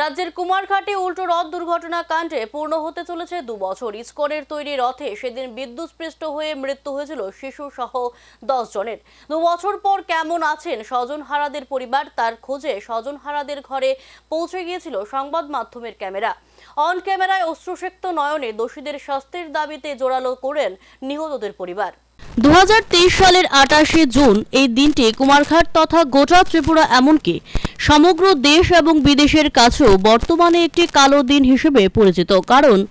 রাজ্যের কুমারঘাটে উল্টো রথ দুর্ঘটনা কাণ্ডে পূর্ণ হতে চলেছে দু বছর। ইস্কনের তৈরি রথে সেদিন বিদ্যুৎস্পৃষ্ট হয়ে মৃত্যু হয়েছিল শিশু সহ দশ জনের। দু বছর পর কেমন আছেন স্বজনহারাদের পরিবার? তার খোঁজে স্বজনহারাদের ঘরে পৌঁছে গিয়েছিল সংবাদ মাধ্যমের ক্যামেরা। অন ক্যামেরায় অশ্রুসিক্ত নয়নে দোষীদের শাস্তির দাবিতে জোরালো করেন নিহতদের পরিবার। দু হাজার তেইশ সালের আটাশে জুন এই দিনটি কুমারঘাট তথা গোটা ত্রিপুরা এমনকি সমগ্র দেশ এবং বিদেশের কাছেও বর্তমানে একটি কালো দিন হিসেবে পরিচিত। কারণ,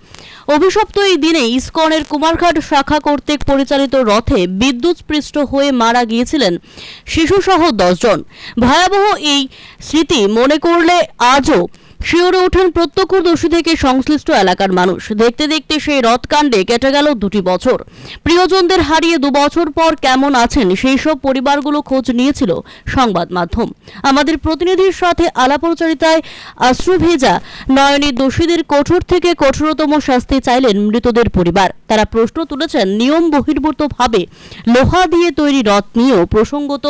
অভিশপ্ত এই দিনে ইসকনের কুমারঘাট শাখা কর্তৃক পরিচালিত রথে বিদ্যুৎস্পৃষ্ট হয়ে মারা গিয়েছিলেন শিশুসহ দশজন। ভয়াবহ এই স্মৃতি মনে করলে আজও শিওরে ওঠেন প্রত্যক্ষদর্শী থেকে সংশ্লিষ্ট এলাকার মানুষ। দেখতে দেখতে সেই রথকাণ্ডে কেটে গেল দুটি বছর। প্রিয়জনদের হারিয়ে দু বছর পর কেমন আছেন সেই সব পরিবারগুলো খোঁজ নিয়েছিল সংবাদ মাধ্যম। আমাদের প্রতিনিধির সাথে আলাপচারিতায় অশ্রু ভেজা নয়নী দোষীদের কঠোর থেকে কঠোরতম শাস্তি চাইলেন মৃতদের পরিবার। তারা প্রশ্ন তুলেছেন, নিয়ম বহির্ভূতভাবে লোহা দিয়ে তৈরি রথ নিয়েও প্রসঙ্গত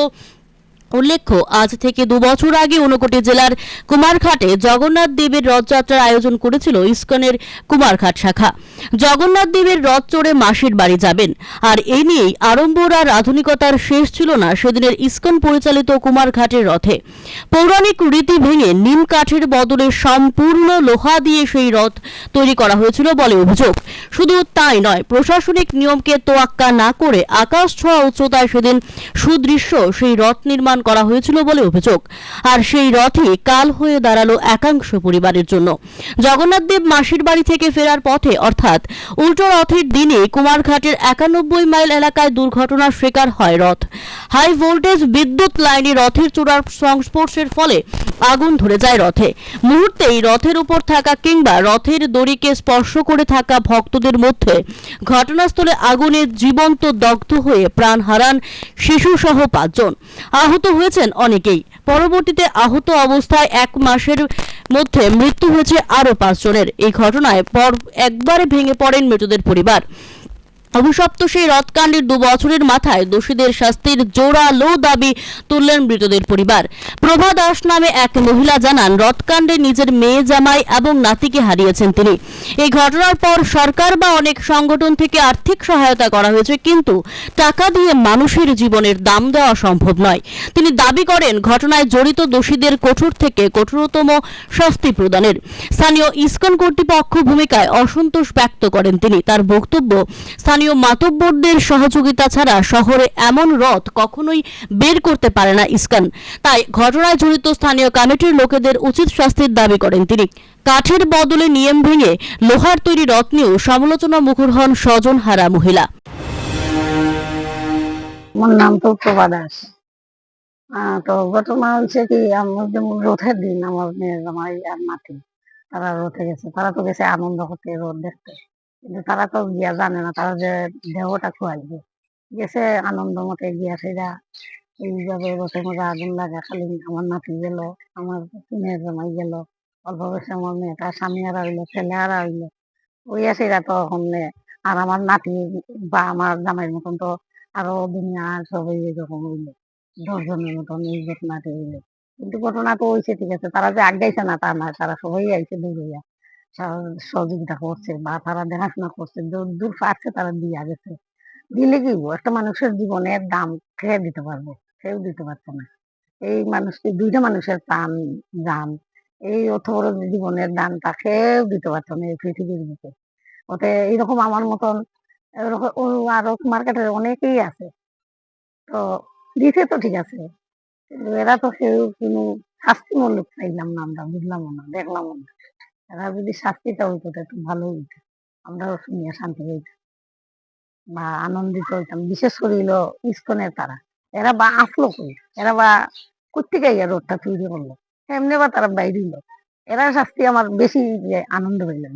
উল্লেখ্য, আজ থেকে দু বছর আগে ঊনকোটি জেলার কুমারঘাটে জগন্নাথ দেবের রথযাত্রার আয়োজন করেছিল ইস্কনের কুমারঘাট শাখা। জগন্নাথ দেবের রথ চড়ে মাসির বাড়ি যাবেন। আর এই নিয়েই আড়ম্বর আর আধুনিকতার শেষ ছিল না সেদিনের ইস্কন পরিচালিত কুমারঘাটের রথে। পৌরাণিক রীতি ভেঙে নিম কাঠের বদলে সম্পূর্ণ লোহা দিয়ে সেই রথ তৈরি করা হয়েছিল বলে অভিযোগ। শুধু তাই নয়, প্রশাসনিক নিয়মকে তোয়াক্কা না করে আকাশ ছোঁয়া উচ্চতায় সেদিন সুদৃশ্য সেই রথ নির্মাণ করা হয়েছিল বলে অভিযোগ। আর সেই রথই কাল হয়ে দাঁড়াল একাংশ পরিবারের জন্য। জগন্নাথ দেব মাসির বাড়ি থেকে ফেরার পথে অর্থাৎ উল্টো রথের দিনে কুমারঘাটের একানব্বই মাইল এলাকায় দুর্ঘটনার শিকার হয় রথ। হাই ভোল্টেজ বিদ্যুৎ লাইনে রথের চূড়ার সংস্পর্শের ফলে আগুন ধরে যায় রথে। মুহূর্তেই রথের উপর থাকা কিংবা রথের দড়িকে স্পর্শ করে থাকা ভক্তদের মধ্যে ঘটনাস্থলে আগুনে জীবন্ত দগ্ধ হয়ে প্রাণ হারান শিশুসহ পাঁচজন। আহত হয়েছেন অনেকেই। পরবর্তীতে আহত অবস্থায় এক মাসের মধ্যে মৃত্যু হয়েছে আরও পাঁচজনের এই ঘটনায় পর একবারে ভেঙে পড়েন মৃতদের পরিবার। অভিশপ্ত সেই রথকাণ্ডের দু বছরের মাথায় দোষীদের শাস্তির জোরালো দাবি তুললেন মৃতদের পরিবার। প্রভা দাস নামে এক মহিলা জানান, রথকাণ্ডে নিজের মেয়ে জামাই এবং নাতিকে হারিয়েছেন তিনি। এই ঘটনার পর সরকার বা অনেক সংগঠন থেকে আর্থিক সহায়তা করা হয়েছে, কিন্তু টাকা দিয়ে মানুষের জীবনের দাম দেওয়া সম্ভব নয়। তিনি দাবি করেন, ঘটনায় জড়িত দোষীদের কঠোর থেকে কঠোরতম শাস্তি প্রদানের। স্থানীয় ইসকন কর্তৃপক্ষ ভূমিকায় অসন্তোষ ব্যক্ত করেন তিনি। তার বক্তব্য মাতব্বরদের সহযোগিতা ছাড়া শহরে এমন রথ কখনোই বের করতে পারে না ইসকন। তাই ঘটনায় জড়িত স্থানীয় কমিটির লোকেদের উচিত শাস্তির দাবি করেন তিনি। কাঠের বদলে নিয়ম ভেঙে লোহার তৈরি রথ নিয়েও সমালোচনা মুখর হন স্বজন হারা মহিলা। আমার নাম তো প্রভা দাস। তো ঘটনা হচ্ছে কি রথের দিন আমার মেয়ের জামাই আর তারা রথে গেছে, তারা তো গেছে আনন্দ করতে রথ দেখতে। কিন্তু তারা তো গিয়া জানে না, তারা যে দেহটা খুয়াইবে। গেছে আনন্দ মতে গিয়া সেটা এইভাবে রথের মধ্যে আগুন লাগা, খালি আমার নাতি গেল, আমার মেয়ের জামাই গেল, অল্প বয়সে আমার মেয়েটা, স্বামী আর হইল ছেলে হারা হইল ওই আছে তখন আর আমার নাতি বা আমার জামাইয়ের মতন তো আরও দুনিয়া সবাই এরকম হইল, দশজনের মতন এই ঘটনাটা হইল। কিন্তু ঘটনা তো হয়েছে ঠিক আছে, তারা যে আগাইছে না তা না তারা সবাই আইছে দূর হইয়া। সহযোগিতা করছে বা তারা দেখাশোনা করছে, দূর পারছে তারা দিয়ে গেছে। দিলে কি? একটা মানুষের জীবনের দাম খেয়ে দিতে পারব, কেউ দিতে পারছে না। এই মানুষকে, দুইটা মানুষের প্রাণ, দাম, এই অত বড় জীবনের দানটা কেউ দিতে পারছে না এই পৃথিবীর বুকে। ওতে এইরকম আমার মতন আরও মার্কেটের অনেকেই আছে। তো দিছে তো ঠিক আছে এরা তো কেউ কোনো শাস্তিমূলক চাইলাম না আমরা বুঝলাম না দেখলাম না। এরা যদি শাস্তিটা হইতো একটু ভালো হইতো আমরাও শুনিয়া শান্তি হইতাম বা আনন্দিত হইতাম। বিশেষ করে হইল ইস্কনের তারা। এরা বা আসলো কই? এরা বা কোথেকে গিয়ে রোডটা তৈরি করল? এমনি বা তারা বাইরে হইল। এরা শাস্তি আমার বেশি আনন্দ হইলাম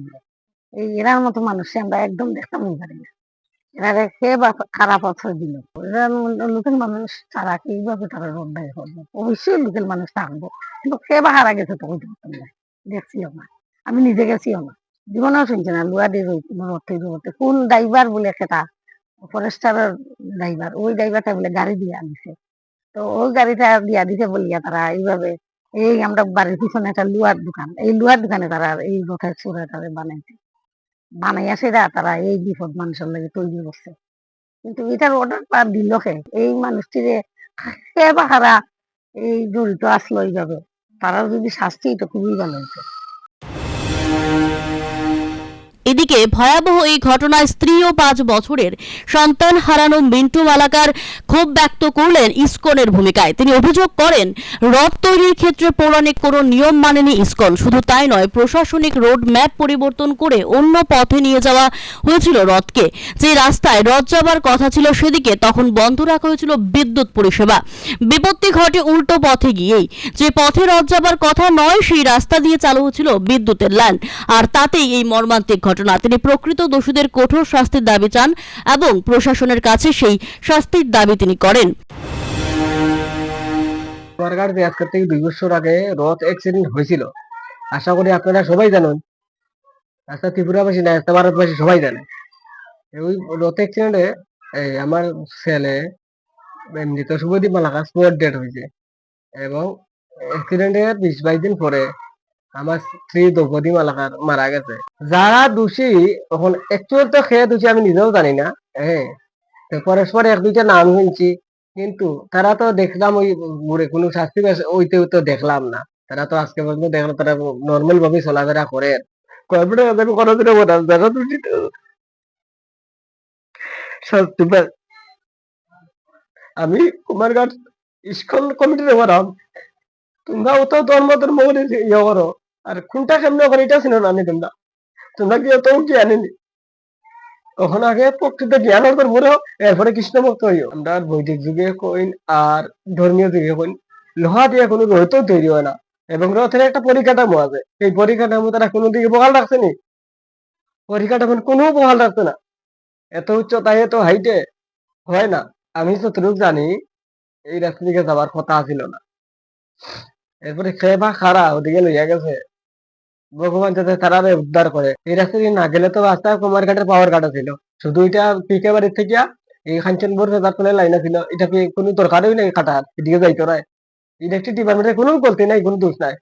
এই এরার মতো মানুষ আমরা একদম দেখতাম পারি না এরা রেখে বা খারাপ অর্থ দিল? লোকের মানুষ তারা এইভাবে তারা রোড বাইর অবশ্যই লোকের মানুষ থাকব কিন্তু কে বা হারা গেছে তো দেখছিও না। আমি নিজে গেছিও না জীবনেও শুনছি না লুয়া দিয়ে করতে কোন ড্রাইভার বলে সেটা ফরেস্টারের ড্রাইভার ওই ড্রাইভারটা বলে গাড়ি দিয়ে আনিছে তো ওই গাড়িটা দিয়া দিতে বলিয়া তারা এইভাবে, এই আমরা বাড়ির পিছনে একটা লুয়ার দোকান, এই লুয়ার দোকানে তারা এই রথের চূড়াটা বানাইছে বানাইয়া সেটা তারা এই বিপদ মানুষের লাগে তৈরি করছে কিন্তু এটার অর্ডার পা দিল এই মানুষটিরে এই জড়িত আসলো এইভাবে। তারা যদি শাস্তি এটা খুবই ভালো হতো এদিকে ভয়াবহ এই ঘটনায় স্ত্রী ও পাঁচ বছরের সন্তান হারানো মিন্টু মালাকার ক্ষোভ ব্যক্ত করলেন ইসকনের ভূমিকায়। তিনি অভিযোগ করেন, রথ তৈরির ক্ষেত্রে পৌরাণিক কোনো নিয়ম মানেনি ইসকন। শুধু তাই নয়, প্রশাসনিক রোড ম্যাপ পরিবর্তন করে অন্য পথে নিয়ে যাওয়া হয়েছিল রথকে। যে রাস্তায় রথ যাবার কথা ছিল সেদিকে তখন বন্ধ রাখা হয়েছিল বিদ্যুৎ পরিষেবা। বিপত্তি ঘটে উল্টো পথে গিয়েই। যে পথে রথ যাবার কথা নয়, সেই রাস্তা দিয়ে চালু হয়েছিল বিদ্যুতের লাইন। আর তাতেই এই মর্মান্তিক ঘটনা। তিনি প্রকৃত দোষীদের কঠোর শাস্তির দাবি চান এবং প্রশাসনের কাছে সেই শাস্তির দাবি তিনি করেন। থেকে দুই বছর আগে রথ অ্যাক্সিডেন্ট হয়েছিল। আশা করি আপনারা সবাই জানেন। রাস্তা ত্রিপুরাবাসী না, রাস্তা ভারতবাসী সবাই জানে। ওই রথ অ্যাক্সিডেন্টে এই আমার ছেলে মৃত শুভদীপ মালাকা স্পট ডেট হয়েছে। এবং অ্যাক্সিডেন্টের বিশ বাইশ দিন পরে আমার স্ত্রী দ্রৌপদী মালাকার মারা গেছে। যারা দোষী, এখন অ্যাকচুয়াল তো খেয়ে দোষী আমি নিজেও জানি না। হ্যাঁ পরস্পর এক দুইটা নাম শুনছি, কিন্তু তারা তো দেখলাম ওই বুড়ে কোনো শাস্তি ওইতেও তো দেখলাম না। তারা তো আজকে পর্যন্ত দেখলাম তারা নর্মাল ভাবে চলাফেরা করে আমি কোনোদিনও বলা যারা দূষিত শাস্তি পায় আমি কুমারঘাট ইস্কন কমিটিতে বললাম তোমরাও তো ধর্ম ধর্ম ইয়ে করো আর কোনটা কেমনে করে এটা ছিল না তোমরা তোমরা কি অত জ্ঞানী নি? তখন আগে প্রকৃত জ্ঞান অর্জন করো, এরপরে কৃষ্ণ ভক্ত হইও। আমরা বৈদিক যুগে কইন আর ধর্মীয় যুগে কইন, লোহা দিয়ে কোনো রথ তৈরি হয় না। এবং রথের একটা পরিকাঠামো আছে। এই পরিকাঠামো তারা কোনো দিকে বহাল রাখছে নি? পরিকাঠামো কোনো বহাল রাখছে না। এত উচ্চতায়, এত হাইটে হয় না। আমি যতটুকু জানি, এই রাস্তা দিকে যাবার কথা ছিল না। এরপরে খেয়ে বা খারা ওদিকে লইয়া গেছে। ভগবান যাতে তারা উদ্ধার করে। এই রাস্তা দিয়ে না গেলে তো রাস্তা কুমারঘাটের পাওয়ার কাটা ছিল। শুধু এটা পিকে বাড়ির থেকে এই খাঞ্চনপুর তার তলে লাইনা ছিল। এটা কি কোনো দরকারই নেই কাটার এদিকে যাইতো না ইলেকট্রিক ডিপার্টমেন্টের কোনো গলতি নাই, কোনো দোষ নাই।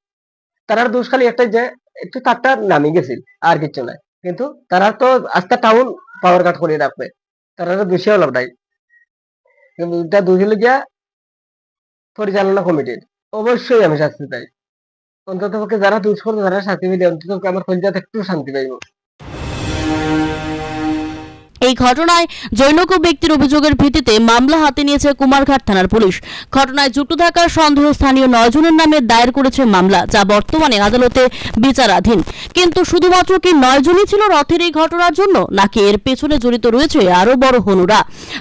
তারার দোষ খালি একটাই যে, একটু তারটা নামি গেছিল, আর কিছু নাই। কিন্তু তারা তো আস্তে টাউন পাওয়ার কাট করে রাখবে। তারা তো দোষী লাভ নাই। কিন্তু এটা দোষী গিয়া পরিচালনা কমিটির অবশ্যই আমি শাস্তি চাই। অন্তত পক্ষে যারা দোষ করবে তারা শাস্তি পেলে অন্তত আমার কলিজাতে একটু শান্তি পাইব। এই ঘটনায় জৈনক ব্যক্তির অভিযোগের ভিত্তিতে মামলা হাতে নিয়েছে কুমারঘাট থানার পুলিশ। ঘটনায় যুক্ত থাকার সন্দেহ স্থানীয় নয়জনের নামে দায়ের করেছে মামলা, যা বর্তমানে আদালতে বিচারাধীন। কিন্তু শুধুমাত্র কি নয়জনই ছিল রথের এই ঘটনার জন্য, নাকি এর পেছনে জড়িত রয়েছে আরও বড় হনুরা?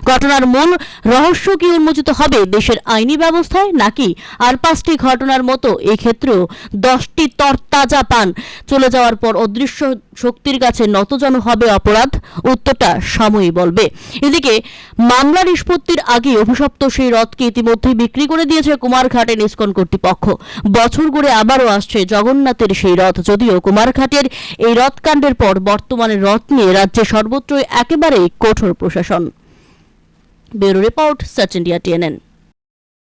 ঘটনার মূল রহস্য কি উন্মোচিত হবে দেশের আইনি ব্যবস্থায়, নাকি আর পাঁচটি ঘটনার মতো এই ক্ষেত্রেও দশটি তরতাজা পান? চলে যাওয়ার পর অদৃশ্য শক্তির কাছে নতজন হবে অপরাধ? উত্তরটা সময়ই বলবে। এদিকে মামলা নিষ্পত্তির আগে অভিশপ্ত সেই রথকে ইতিমধ্যেই বিক্রি করে দিয়েছে কুমারঘাটের ইস্কন কর্তৃপক্ষ। বছর ঘুরে আবারও আসছে জগন্নাথের সেই রথ যদিও কুমারঘাটের এই রথকাণ্ডের পর বর্তমানে রথ নিয়ে রাজ্যে সর্বত্রই একেবারেই কঠোর প্রশাসন। Bureau report, search India, TNN.